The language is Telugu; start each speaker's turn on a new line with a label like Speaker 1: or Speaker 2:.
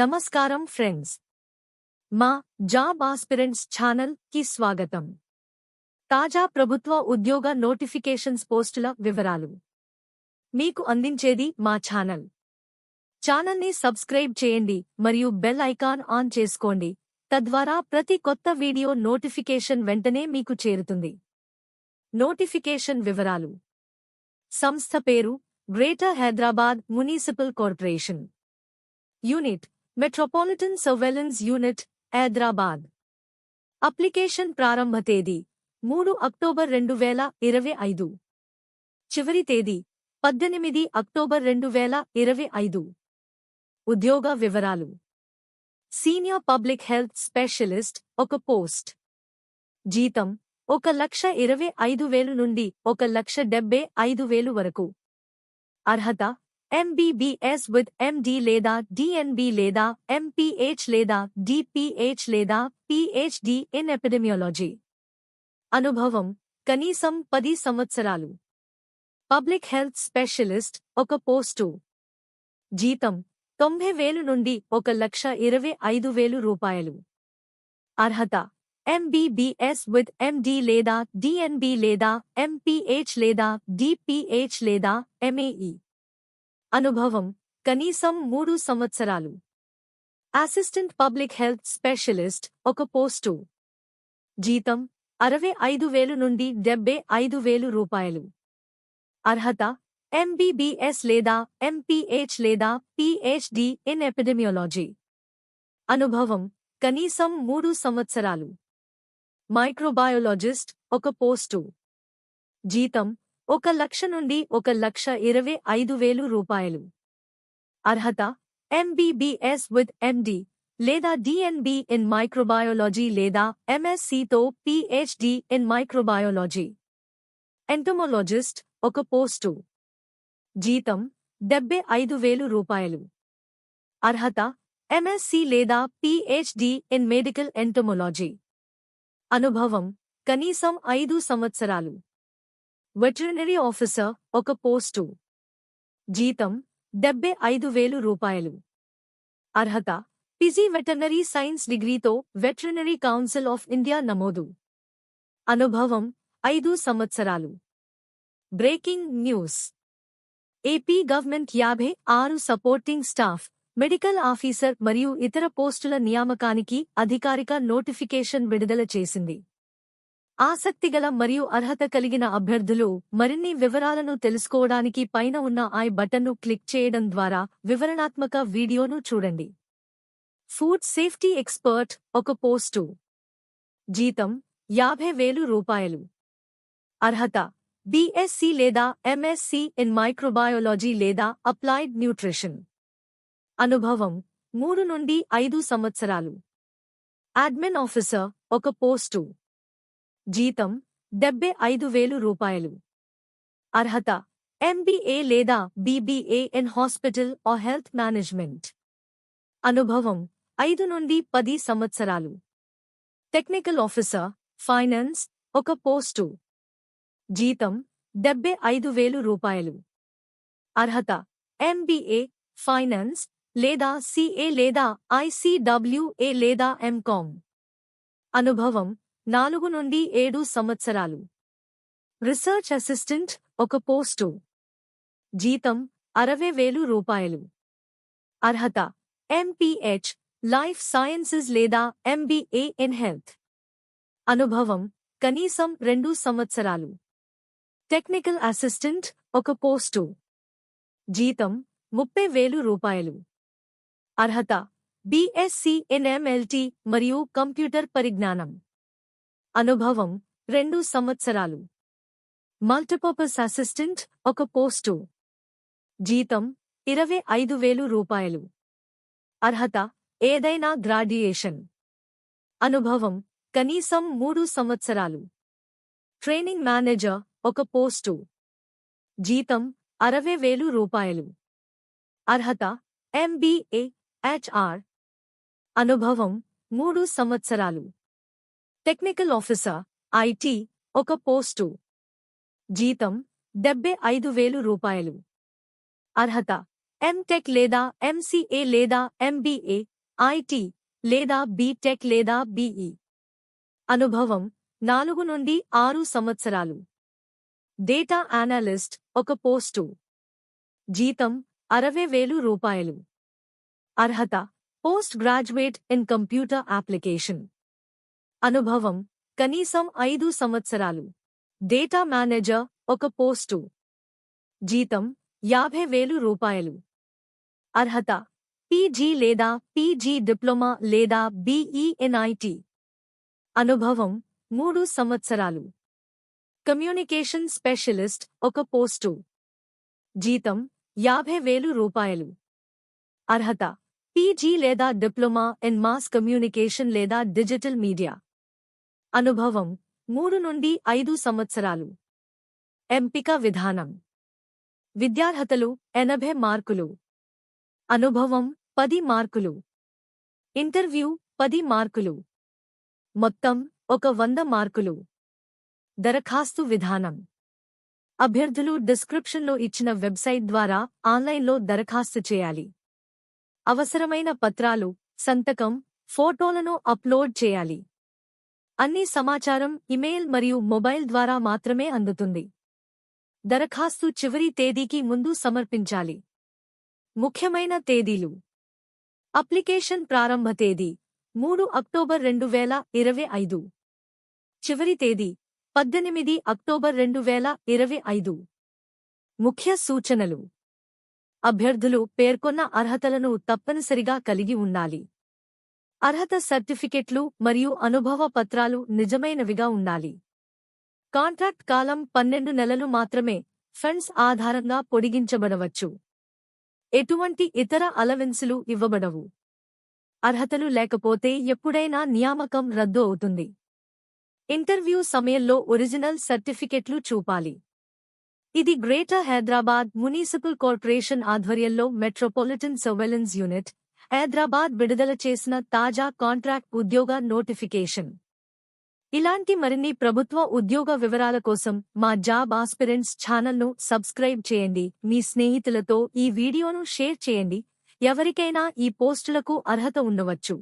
Speaker 1: నమస్కారం ఫ్రెండ్స్. మా జాబ్ ఆస్పిరెంట్స్ ఛానల్కి స్వాగతం. తాజా ప్రభుత్వ ఉద్యోగ నోటిఫికేషన్స్ పోస్టుల వివరాలు. మీకు అందించేది మా ఛానల్. ఛానల్ని సబ్స్క్రైబ్ చేయండి మరియు బెల్ ఐకాన్ ఆన్ చేసుకోండి. తద్వారా ప్రతి కొత్త వీడియో నోటిఫికేషన్ వెంటనే మీకు చేరుతుంది. నోటిఫికేషన్ వివరాలు. సంస్థ పేరు greater Hyderabad municipal corporation. Unit metropolitan surveillance unit Hyderabad application ప్రారంభ తేదీ మూడు అక్టోబర్ రెండు వేల ఇరవై ఐదు. చివరి తేదీ పద్దెనిమిది అక్టోబర్ రెండు వేల ఇరవై ఐదు. ఉద్యోగ వివరాలు. సీనియర్ పబ్లిక్ హెల్త్ స్పెషలిస్ట్ ఒక పోస్ట్. జీతం ఒక లక్ష ఇరవై ఐదు వేలు నుండి ఒక లక్ష డెబ్బై ఐదు వేలు వరకు. అర్హత ఎంబీబీఎస్ విత్ ఎండి లేదా డిఎన్బి లేదా ఎంపీహెచ్ లేదా డిపిహెచ్ లేదా పిహెచ్డి ఇన్ ఎపిడెమియాలజీ అనుభవం కనీసం పది సంవత్సరాలు. పబ్లిక్ హెల్త్ స్పెషలిస్ట్ ఒక పోస్టు. జీతం తొంభై వేలు నుండి ఒక లక్ష ఇరవై ఐదు వేలు రూపాయలు. అర్హత ఎంబీబీఎస్ విత్ ఎండి లేదా డిఎన్బి లేదా ఎంపీహెచ్ లేదా డిపిహెచ్ లేదా ఎంఏఈ అనుభవం కనీసం మూడు సంవత్సరాలు. అసిస్టెంట్ పబ్లిక్ హెల్త్ స్పెషలిస్ట్ ఒక పోస్టు. జీతం అరవై ఐదు వేలు నుండి డెబ్బై ఐదు వేలు రూపాయలు. అర్హత ఎంబీబీఎస్ లేదా ఎంపీహెచ్ లేదా పిహెచ్డి ఇన్ ఎపిడెమియాలజీ అనుభవం కనీసం మూడు సంవత్సరాలు. మైక్రోబయోలాజిస్ట్ ఒక పోస్టు. జీతం ఒక లక్ష నుండి ఒక లక్ష ఇరవై ఐదు వేలు రూపాయలు. అర్హత? ఎంబీబీఎస్ విత్ ఎండి లేదా డిఎన్బి ఇన్ మైక్రోబయోలాజీ లేదా ఎంఎస్సితో పిహెచ్డి ఇన్ మైక్రోబయోలాజీ ఎంటోమోలాజిస్ట్ ఒక పోస్టు. జీతం? డెబ్బై ఐదు వేలు రూపాయలు. అర్హత? ఎంఎస్సి లేదా పిహెచ్డి ఇన్ మెడికల్ ఎంటోమోలాజీ అనుభవం? కనీసం ఐదు సంవత్సరాలు. వెటరినరీ ఆఫీసర్ ఒక పోస్టు. జీతం డెబ్బై ఐదు వేలు రూపాయలు. అర్హత పిజీ వెటర్నరీ సైన్స్ డిగ్రీతో వెటరినరీ కౌన్సిల్ ఆఫ్ ఇండియా నమోదు. అనుభవం ఐదు సంవత్సరాలు. Breaking news. ఏపీ గవర్నమెంట్ యాభై ఆరు సపోర్టింగ్ స్టాఫ్ మెడికల్ ఆఫీసర్ మరియు ఇతర పోస్టుల నియామకానికి అధికారిక నోటిఫికేషన్ విడుదల చేసింది. ఆసక్తిగల మరియు అర్హత కలిగిన అభ్యర్థులు మరిన్ని వివరాలను తెలుసుకోవడానికి పైన ఉన్న ఐ బటన్ను క్లిక్ చేయడం ద్వారా వివరణాత్మక వీడియోను చూడండి. ఫుడ్ సేఫ్టీ ఎక్స్పర్ట్ ఒక పోస్టు. జీతం యాభై వేలు రూపాయలు. అర్హత బీఎస్సీ లేదా ఎంఎస్సీ ఇన్ మైక్రోబయోలాజీ లేదా అప్లైడ్ న్యూట్రిషన్ అనుభవం మూడు నుండి ఐదు సంవత్సరాలు. అడ్మిన్ ఆఫీసర్ ఒక పోస్టు. జీతం డెబ్బై ఐదు వేలు రూపాయలు. అర్హత ఎంబీఏ లేదా BBA in hospital or health management. అనుభవం ఐదు నుండి పది సంవత్సరాలు. టెక్నికల్ ఆఫీసర్ ఫైనాన్స్ ఒక పోస్టు. జీతం డెబ్బై ఐదు వేలు రూపాయలు. అర్హత ఎంబీఏ ఫైనాన్స్ లేదా సిఏ లేదా ఐసీడబ్ల్యూఏ లేదా ఎంకామ్ అనుభవం నాలుగు నుండి ఏడు సంవత్సరాలు. రీసెర్చ్ అసిస్టెంట్ ఒక పోస్టు. జీతం అరవై వేలు రూపాయలు. అర్హత ఎంపీహెచ్ లైఫ్ సైన్సెస్ లేదా ఎంబీఏ ఇన్ హెల్త్ అనుభవం కనీసం రెండు సంవత్సరాలు. టెక్నికల్ అసిస్టెంట్ ఒక పోస్టు. జీతం ముప్పై వేలు రూపాయలు. అర్హత బీఎస్సీ ఎన్ఎంఎల్టీ మరియు కంప్యూటర్ పరిజ్ఞానం. అనుభవం రెండు సంవత్సరాలు. మల్టీపర్పస్ అసిస్టెంట్ ఒక పోస్టు. జీతం ఇరవై ఐదు వేలు రూపాయలు. అర్హత ఏదైనా గ్రాడ్యుయేషన్. అనుభవం కనీసం మూడు సంవత్సరాలు. ట్రైనింగ్ మేనేజర్ ఒక పోస్టు. జీతం అరవై వేలు రూపాయలు. అర్హత ఎంబీఏ హెచ్ఆర్ అనుభవం మూడు సంవత్సరాలు. టెక్నికల్ ఆఫీసర్ ఐటీ ఒక పోస్టు. జీతం డెబ్బై ఐదు వేలు రూపాయలు. అర్హత ఎంటెక్ లేదా ఎంసీఏ లేదా ఎంబీఏ ఐటీ లేదా బీటెక్ లేదా బీఈ. అనుభవం నాలుగు నుండి ఆరు సంవత్సరాలు. డేటా అనాలిస్ట్ ఒక పోస్టు. జీతం అరవై వేలు రూపాయలు. అర్హత post graduate in computer application. అనుభవం కనీసం ఐదు సంవత్సరాలు. డేటా మేనేజర్ ఒక పోస్టు. జీతం యాభై వేలు రూపాయలు. అర్హత పీజీ లేదా పీజీ డిప్లొమా లేదా బీఈఎన్ఐటి అనుభవం మూడు సంవత్సరాలు. కమ్యూనికేషన్ స్పెషలిస్ట్ ఒక పోస్టు. జీతం యాభై వేలు రూపాయలు. అర్హత పీజీ లేదా డిప్లొమా ఇన్ మాస్ కమ్యూనికేషన్ లేదా డిజిటల్ మీడియా. అనుభవం మూడు నుండి ఐదు సంవత్సరాలు. ఎంపిక విధానం. విద్యార్హతలు ఎనభై మార్కులు. అనుభవం పది మార్కులు. ఇంటర్వ్యూ పది మార్కులు. మొత్తం ఒక వంద మార్కులు. దరఖాస్తు విధానం. అభ్యర్థులు డిస్క్రిప్షన్లో ఇచ్చిన వెబ్సైట్ ద్వారా ఆన్లైన్లో దరఖాస్తు చేయాలి. అవసరమైన పత్రాలు సంతకం ఫోటోలను అప్లోడ్ చేయాలి. అన్ని సమాచారం ఇమెయిల్ మరియు మొబైల్ ద్వారా మాత్రమే అందుతుంది. దరఖాస్తు చివరి తేదీకి ముందు సమర్పించాలి. ముఖ్యమైన తేదీలు. అప్లికేషన్ ప్రారంభ తేదీ మూడు అక్టోబర్ రెండు వేల ఇరవై ఐదు. చివరి తేదీ పద్దెనిమిది అక్టోబర్ రెండు వేల ఇరవై ఐదు. ముఖ్య సూచనలు. అభ్యర్థులు పేర్కొన్న అర్హతలను తప్పనిసరిగా కలిగి ఉండాలి. అర్హత సర్టిఫికెట్లు మరియు అనుభవ పత్రాలు నిజమైనవిగా ఉండాలి. కాంట్రాక్ట్ కాలం పన్నెండు నెలలు మాత్రమే ఫండ్స్ ఆధారంగా పొడిగించబడవచ్చు. ఎటువంటి ఇతర అలవెన్సులు ఇవ్వబడవు. అర్హతలు లేకపోతే ఎప్పుడైనా నియామకం రద్దు అవుతుంది. ఇంటర్వ్యూ సమయంలో ఒరిజినల్ సర్టిఫికెట్లు చూపాలి. ఇది గ్రేటర్ హైదరాబాద్ మునిసిపల్ కార్పొరేషన్ ఆధ్వర్యంలో మెట్రోపాలిటన్ సర్వెలెన్స్ యూనిట్ హైదరాబాద్ విడుదల చేసిన తాజా కాంట్రాక్ట్ ఉద్యోగ నోటిఫికేషన్. ఇలాంటి మరిన్ని ప్రభుత్వ ఉద్యోగ వివరాల కోసం మా జాబ్ ఆస్పిరెంట్స్ ఛానల్ను సబ్స్క్రైబ్ చేయండి. మీ స్నేహితులతో ఈ వీడియోను షేర్ చేయండి. ఎవరికైనా ఈ పోస్టులకు అర్హత ఉండవచ్చు.